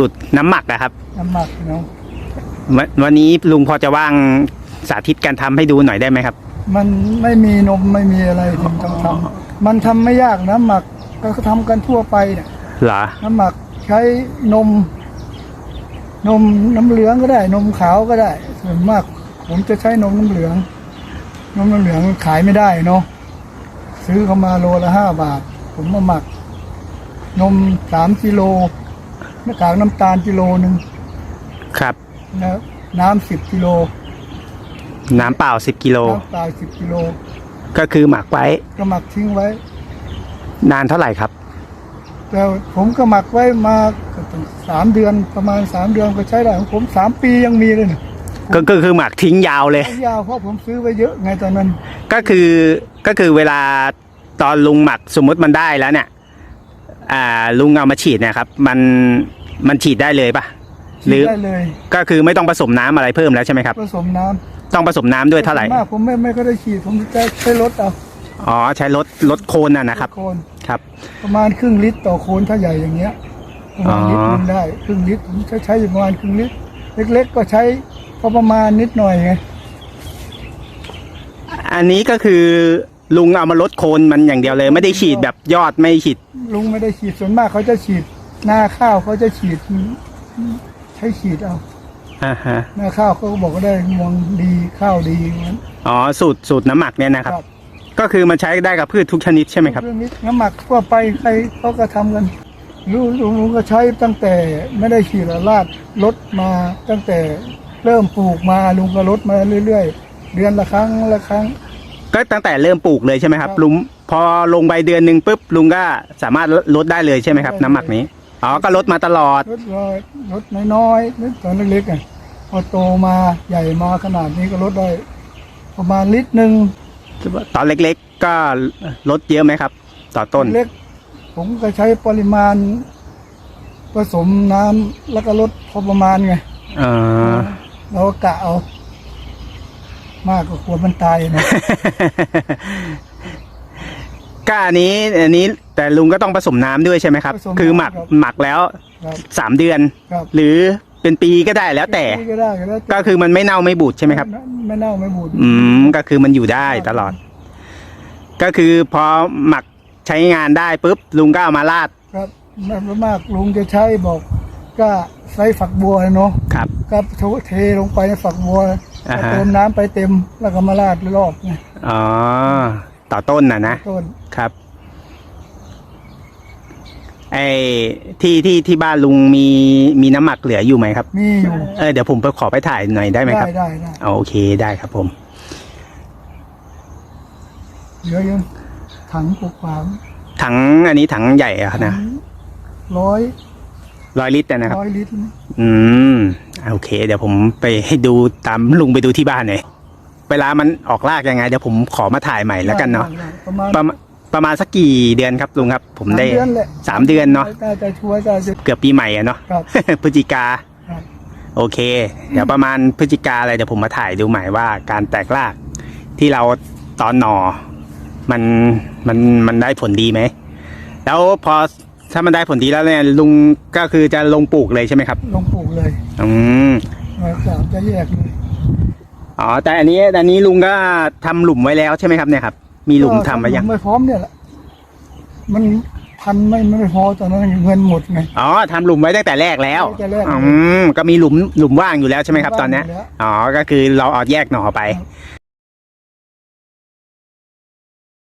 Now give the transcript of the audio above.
สูตรน้ำหมักนะครับ น้ำหมักเนาะวันวันนี้ลุงพอจะว่างสาธิตการทำให้ดูหน่อยได้ไหมครับ มันไม่มีนมไม่มีอะไรถึงต้องทำมันทำไม่ยากน้ำหมักก็ทำกันทั่วไปเนี่ยเหรอ น้ำหมักใช้นม นมน้ำเหลืองก็ได้ นมขาวก็ได้ ส่วนมาก ผมจะใช้นมน้ำเหลือง นมน้ำเหลืองขายไม่ได้เนาะซื้อเข้ามาโลละห้าบาท ผมมาหมัก นมสามกิโล หน้ากากน้ำตาลกิโลหนึ่งครับ นะน้ำสิบกิโลน้ำเปล่าสิบกิโลน้ำเปล่าสิบกิโลก็คือหมักไว้ก็หมักทิ้งไว้ นานเท่าไหร่ครับ แต่ผมก็หมักไว้มาสามเดือนประมาณสามเดือนก็ใช้ได้ของผมสามปียังมีเลยเนี่ยก็ก็คือหมักทิ้งยาวเลย ยาวเพราะผมซื้อไว้เยอะไงตอนนั้น ก็คือก็คือเวลาตอนลุงหมักสมมุติมันได้แล้วเนี่ย อ่าลุงเอามาฉีดเนะครับ มันมันฉีดได้เลยปะหรือได้เลยก็คือไม่ต้องผสมน้ำอะไรเพิ่มแล้วใช่ไหมครับ ผสมน้ำต้องผสมน้ำด้วยเท่าไหร่ส่วนมากผมไม่ไม่ก็ได้ฉีดผมจะใช้รถเอาอ๋อใช้รถรถโคนน่ะนะครับโคนครับ ประมาณครึ่งลิตรต่อโคนถ้าใหญ่อย่างเงี้ยประมาณอ๋อลิตรหนึงได้ครึ่งลิตรผมใช้ใช้อยู่ประมาณครึ่งลิตรเล็ก ๆ ก็ใช้พอประมาณนิดหน่อยไงอันนี้ก็คือ ลุงเอามาลดโคนมันอย่างเดียวเลย ไม่ได้ฉีดแบบยอดไม่ฉีด ลุงไม่ได้ฉีดส่วนมากเขาจะฉีดหน้าข้าวเขาจะฉีดใช้ฉีดเอาอ่าฮะหน้าข้าวเขาก็บอกว่าได้งวงดีข้าวดีงั้นอ๋อสูตรสูตรน้ำหมักเนี่ยนะครับครับก็คือมันใช้ได้กับพืชทุกชนิดใช่ไหมครับ เรื่องนี้น้ำหมักทั่วไปใครเขาก็ทำกันลุงลุงลุงก็ใช้ตั้งแต่ไม่ได้ฉีดละลาดลดมาตั้งแต่เริ่มปลูกมาลุงก็ลดมาเรื่อย ๆ เดือนละครั้งละครั้ง ก็ตั้งแต่เริ่มปลูกเลยใช่ไหมครับครับลุงพอลงใบเดือนหนึ่งปุ๊บลุงก็สามารถลดได้เลยใช่ไหมครับได้เลยน้ำหมักนี้อ๋อก็ลดมาตลอดลดลอยลดน้อยๆนิดตอนเล็กๆอะพอโตมาใหญ่มาขนาดนี้ก็ลดได้ประมาณลิตรหนึ่งตอนเล็กๆ ก็ลดเยอะไหมครับ ต่อต้นเล็ก ผมก็ใช้ปริมาณ ผสมน้ำแล้วก็ลดพอประมาณไงเออเราก็กะเอา มากก็ควรมันตายนะก็อันนี้อันนี้แต่ลุงก็ต้องผสมน้ำด้วยใช่ไหมครับ ผสมคือหมักครับหมักแล้วครับสามเดือน ครับ หรือเป็นปีก็ได้แล้วแต่ ก็ได้ก็ได้ก็คือมันไม่เน่าไม่บูดใช่ไหมครับ ไม่เน่าไม่บูด อืมก็คือมันอยู่ได้ตลอด ก็คือพอหมักใช้งานได้ปุ๊บลุงก็เอามาราดครับมากมากลุงจะใช้บอก ก็ใส่ฝักบัวเนาะครับ ก็เทลงไปในฝักบัว อ่าฮะ เติมน้ำไปเต็มแล้วก็มาราดรอบไงอ๋อ ต่อต้นน่ะนะ ต้นครับ ไอ้ที่ที่ที่บ้านลุงมีมีน้ำหมักเหลืออยู่ไหมครับ มีอยู่เออเดี๋ยวผมไปขอไปถ่ายหน่อยได้ไหมครับได้ได้อ๋อโอเคได้ครับผม เหลืออยู่ถังกวางถังอันนี้ถังใหญ่อะนะร้อย ร้อยลิตรอะนะครับ ร้อยลิตรอืมโอเค เดี๋ยวผมไปให้ดูตามลุงไปดูที่บ้านหน่อยเวลามันออกรากยังไงเดี๋ยวผมขอมาถ่ายใหม่แล้วกันเนาะได้ประมาณประมาณประมาณสักกี่เดือนครับลุงครับ ผมได้สามเดือนแหละสามเดือนเนาะน่าจะชัวร์จะจะเกือบปีใหม่อะเนาะ ครับ พฤศจิกา ครับ โอเค เดี๋ยวประมาณพฤศจิกาอะไรเดี๋ยวผมมาถ่ายดูใหม่ว่าการแตกรากที่เราตอนหนอมันมันมันได้ผลดีไหม แล้วพอ ถ้ามันได้ผลดีแล้วเนี่ยลุงก็คือจะลงปลูกเลยใช่ไหมครับ ลงปลูกเลยอืมมาสามจะแยกเลยอ๋อแต่อันนี้อันนี้ลุงก็ทำหลุมไว้แล้วใช่ไหมครับเนี่ยครับมีหลุมทำไว้ยัง ไม่พร้อมเนี่ยแหละมันพันไม่ไม่พอตอนนั้นเงินหมดไง อ๋อทำหลุมไว้ตั้งแต่แรกแล้วตั้งแต่แรกอืมก็มีหลุมหลุมว่างอยู่แล้วใช่ไหมครับตอนเนี้ยว่างอยู่แล้ว อ๋อก็คือเราเอาแยกหน่อไป